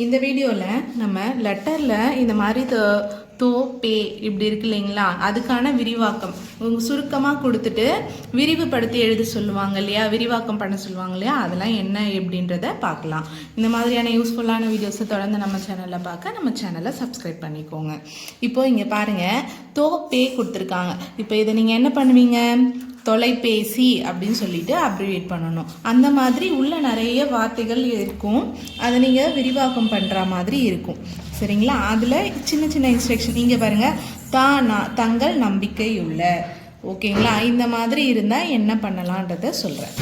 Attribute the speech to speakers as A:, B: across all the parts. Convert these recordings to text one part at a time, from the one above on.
A: இந்த வீடியோவில் நம்ம லெட்டரில் இந்த மாதிரி தோ தோ பே இப்படி இருக்கு இல்லைங்களா? அதுக்கான விரிவாக்கம். உங்க சுருக்கமாக கொடுத்துட்டு விரிவுபடுத்தி எழுத சொல்லுவாங்க இல்லையா? விரிவாக்கம் பண்ண சொல்லுவாங்க இல்லையா? அதெல்லாம் என்ன எப்படின்றத பார்க்கலாம். இந்த மாதிரியான யூஸ்ஃபுல்லான வீடியோஸை தொடர்ந்து நம்ம சேனலில் பார்க்க நம்ம சேனலை சப்ஸ்கிரைப் பண்ணிக்கோங்க. இப்போது இங்கே பாருங்கள் தோ பே கொடுத்துருக்காங்க. இப்போ இதை நீங்கள் என்ன பண்ணுவீங்க? தொலைபேசி அப்படின்னு சொல்லிட்டு அப்ரிவேட் பண்ணணும். அந்த மாதிரி உள்ள நிறைய வார்த்தைகள் இருக்கும். அதை நீங்கள் விரிவாக்கம் பண்ணுற மாதிரி இருக்கும். சரிங்களா? அதில் சின்ன சின்ன இன்ஸ்ட்ரக்ஷன் இங்கே பாருங்கள் தா நான் தங்கள் நம்பிக்கை உள்ள. ஓகேங்களா? இந்த மாதிரி இருந்தால் என்ன பண்ணலான்றத சொல்கிறேன்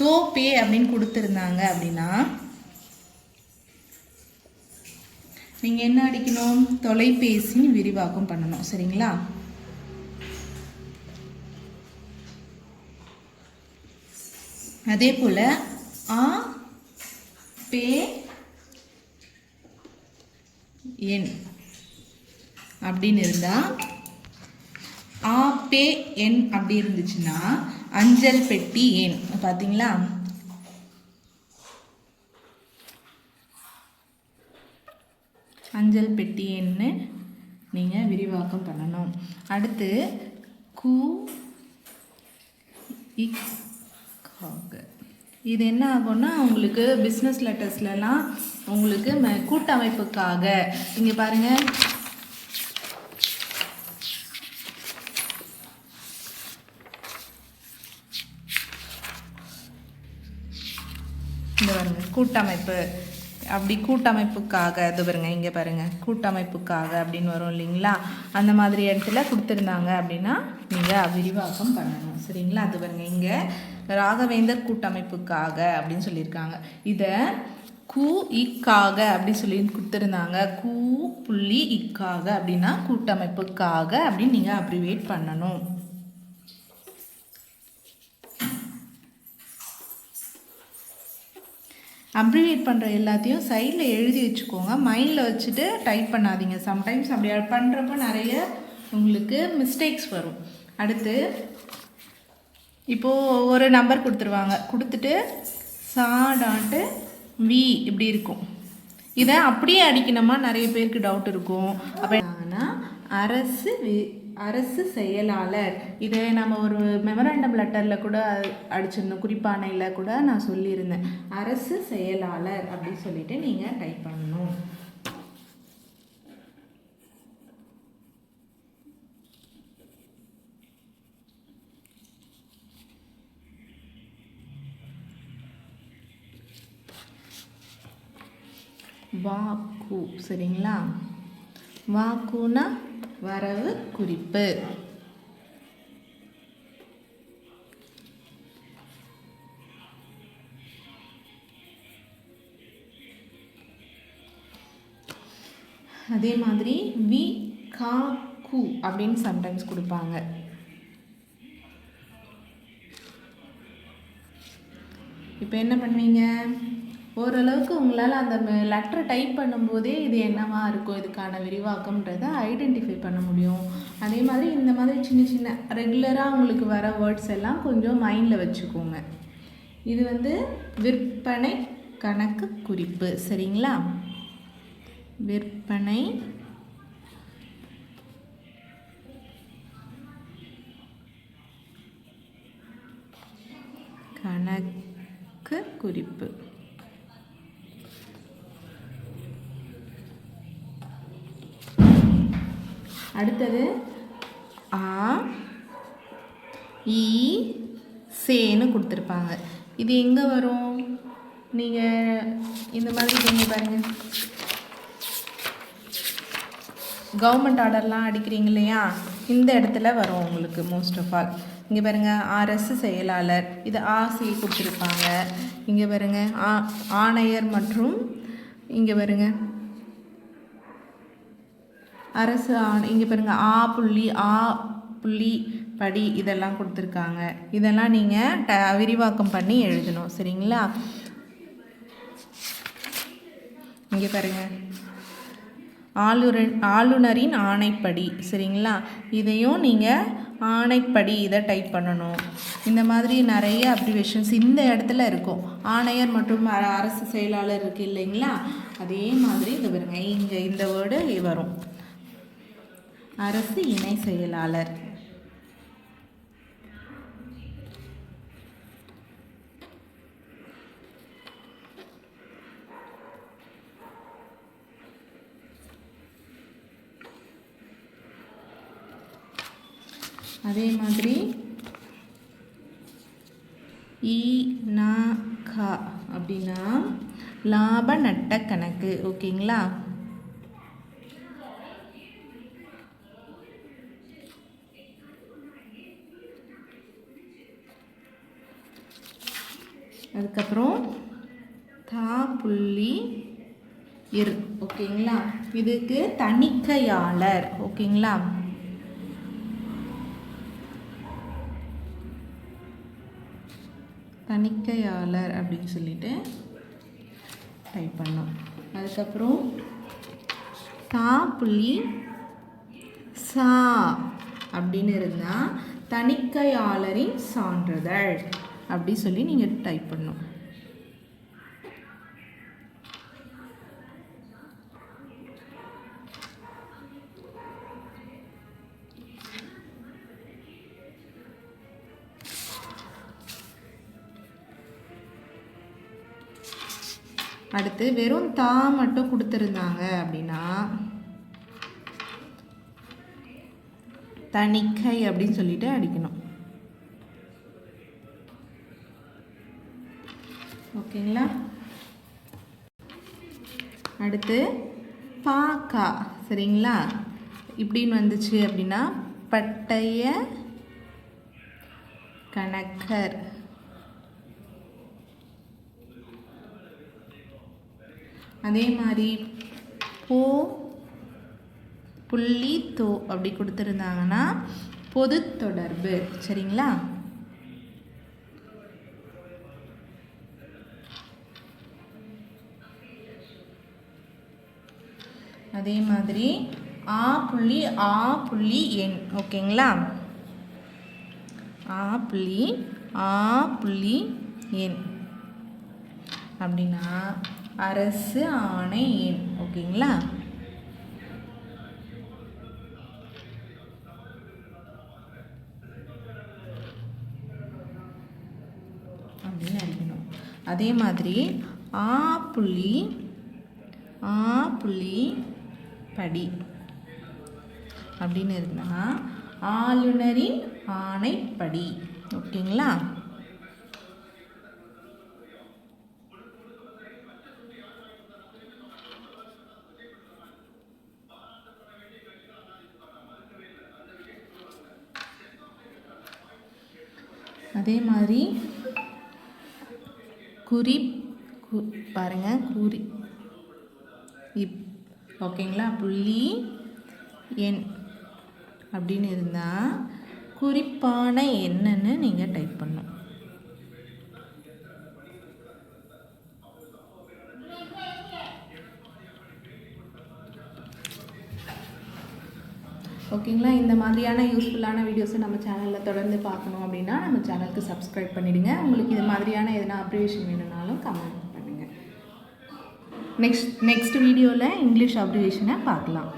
A: தோப்பே அப்படின்னு கொடுத்துருந்தாங்க அப்படின்னா நீங்கள் என்ன அடிக்கணும்? தொலைபேசின்னு விரிவாக்கம் பண்ணணும். சரிங்களா? அதே போல் ஆ பே எண் அப்படின்னு இருந்தால் ஆ பே எண் அப்படி இருந்துச்சுன்னா அஞ்சல் பெட்டி எண் பார்த்தீங்களா அஞ்சல் பெட்டி எண்ணு நீங்கள் விரிவாக்கம் பண்ணணும். அடுத்து கு ஓகே இது என்ன ஆகும்னா உங்களுக்கு பிஸ்னஸ் லெட்டர்ஸ்லலாம் உங்களுக்கு ம கூட்டமைப்புக்காக இங்கே பாருங்கள் இந்த பாருங்க கூட்டமைப்பு. அப்படி கூட்டமைப்புக்காக இது பாருங்க இங்கே பாருங்க கூட்டமைப்புக்காக அப்படின்னு வரும் இல்லைங்களா? அந்த மாதிரி இடத்துல கொடுத்துருந்தாங்க அப்படின்னா நீங்கள் விரிவாக்கம் பண்ணணும். சரிங்களா? அது பாருங்க இங்கே ராகவேந்தர் கூட்டமைப்புக்காக அப்படின்னு சொல்லியிருக்காங்க. இதை கு இக்காக அப்படி சொல்லி கொடுத்துருந்தாங்க. கூ புள்ளி இக்காக அப்படின்னா கூட்டமைப்புக்காக அப்படின்னு நீங்கள் அப்ரிவேட் பண்ணணும். அப்ரிவேட் பண்ணுற எல்லாத்தையும் சைடில் எழுதி வச்சுக்கோங்க. மைண்டில் வச்சுட்டு டைப் பண்ணாதீங்க. சம்டைம்ஸ் அப்படி பண்ணுறப்ப நிறைய உங்களுக்கு மிஸ்டேக்ஸ் வரும். அடுத்து இப்போது ஒரு நம்பர் கொடுத்துருவாங்க. கொடுத்துட்டு சா டாட்டு வி இப்படி இருக்கும். இதை அப்படியே அடிக்கணுமா? நிறைய பேருக்கு டவுட் இருக்கும். அப்போ ஆனால் அரசு வி அரசு செயலாளர். இதை நம்ம ஒரு மெமரண்டம் லெட்டரில் கூட அடிச்சிருந்தோம் குறிப்பானையில் கூட நான் சொல்லியிருந்தேன். அரசு செயலாளர் அப்படின்னு சொல்லிட்டு நீங்கள் டைப் பண்ணணும். வாக்கு சரிங்களா? வாக்குனா வரவு குறிப்பு. அதே மாதிரி வி கா கு அப்படின்னு சம்டைம்ஸ் கொடுப்பாங்க. இப்போ என்ன பண்ணுவீங்க? ஓரளவுக்கு உங்களால் அந்த லெட்டரை டைப் பண்ணும்போதே இது என்னவா இருக்கும் இதுக்கான விரிவாக்கம்ன்றதை ஐடென்டிஃபை பண்ண முடியும். அதே மாதிரி இந்த மாதிரி சின்ன சின்ன ரெகுலராக உங்களுக்கு வர வேர்ட்ஸ் எல்லாம் கொஞ்சம் மைண்டில் வச்சுக்கோங்க. இது வந்து விற்பனை கணக்கு குறிப்பு சரிங்களா? விற்பனை கணக்கு குறிப்பு. அடுத்தது ஆ ஈ சேன்னு கொடுத்துருப்பாங்க. இது எங்கே வரும்? நீங்கள் இந்த மாதிரி நீங்கள் பாருங்கள் கவர்மெண்ட் ஆர்டர்லாம் அடிக்கிறீங்க இல்லையா? இந்த இடத்துல வரும் உங்களுக்கு மோஸ்ட் ஆஃப் ஆல் இங்கே பாருங்கள் ஆர்எஸ் செயலாளர். இது ஆசி கொடுத்துருப்பாங்க. இங்கே பாருங்கள் ஆ ஆணையர் மற்றும் இங்கே பாருங்கள் அரசு ஆணை இங்கே பாருங்கள் ஆ புள்ளி ஆ புள்ளி படி இதெல்லாம் கொடுத்துருக்காங்க. இதெல்லாம் நீங்கள் ட விரிவாக்கம் பண்ணி எழுதணும் சரிங்களா? இங்கே பாருங்கள் ஆளுநர் ஆளுநரின் ஆணைப்படி சரிங்களா? இதையும் நீங்கள் ஆணைப்படி இதை டைப் பண்ணணும். இந்த மாதிரி நிறைய அப்ரிவேஷன்ஸ் இந்த இடத்துல இருக்கும். ஆணையர் மற்றும் அ- அரசு செயலாளர் இருக்கு இல்லைங்களா? அதே மாதிரி இந்த பாருங்க இங்கே இந்த வேர்டு வரும். அரசு இணை செயலாளர். அதே மாதிரி இ ந அப்படின்னா லாப நட்ட கணக்கு ஓகேங்களா? அதுக்கப்புறம் தா புள்ளி இர். ஓகேங்களா? இதுக்கு தணிக்கையாளர். ஓகேங்களா? தணிக்கையாளர் அப்படின்னு சொல்லிட்டு டைப் பண்ணோம் அதுக்கப்புறம் தா புள்ளி சா அப்படின்னு இருந்தால் தணிக்கையாளரின் சான்றிதழ். அப்படி சொல்லி நீங்கள் டைப் பண்ணணும். அடுத்து வெறும் தா மட்டும் கொடுத்துருந்தாங்க அப்படின்னா தணிக்கை அப்படின்னு சொல்லிட்டு அடிக்கணும். ஓகேங்களா? அடுத்து பாக்கா சரிங்களா? இப்படின்னு வந்துச்சு அப்படின்னா பட்டய கணக்கர். அதே மாதிரி போ புள்ளி தோ அப்படி கொடுத்துருந்தாங்கன்னா பொது தொடர்பு சரிங்களா? அதே மாதிரி ஆ புள்ளி ஆ புள்ளி எண். ஓகேங்களா? ஆ புள்ளி ஆ புள்ளி எண். அப்படின்னா அரசு ஆணை எண். ஓகேங்களா? அப்படின்னு அடிக்கணும் அதே மாதிரி ஆ புள்ளி ஆ புள்ளி படி. அப்படின்னு இருக்குன்னா ஆளுநரின் ஆணைப்படி. ஓகேங்களா? அதே மாதிரி குறி கு பாருங்க குறி இப் ஓகேங்களா? புள்ளி எண் அப்படின்னு இருந்தால் குறிப்பான என்னன்னு நீங்கள் டைப் பண்ணும் ஓகேங்களா? இந்த மாதிரியான யூஸ்ஃபுல்லான வீடியோஸை நம்ம சேனலில் தொடர்ந்து பார்க்கணும் அப்படின்னா நம்ம சேனலுக்கு சப்ஸ்கிரைப் பண்ணிவிடுங்க உங்களுக்கு இது மாதிரியான எதனா அப்ரிவேஷன் வேணும்னாலும் கமெண்ட் நெக்ஸ்ட் நெக்ஸ்ட் வீடியோவில் இங்கிலீஷ் அப்ரிவேஷனை பார்க்கலாம்.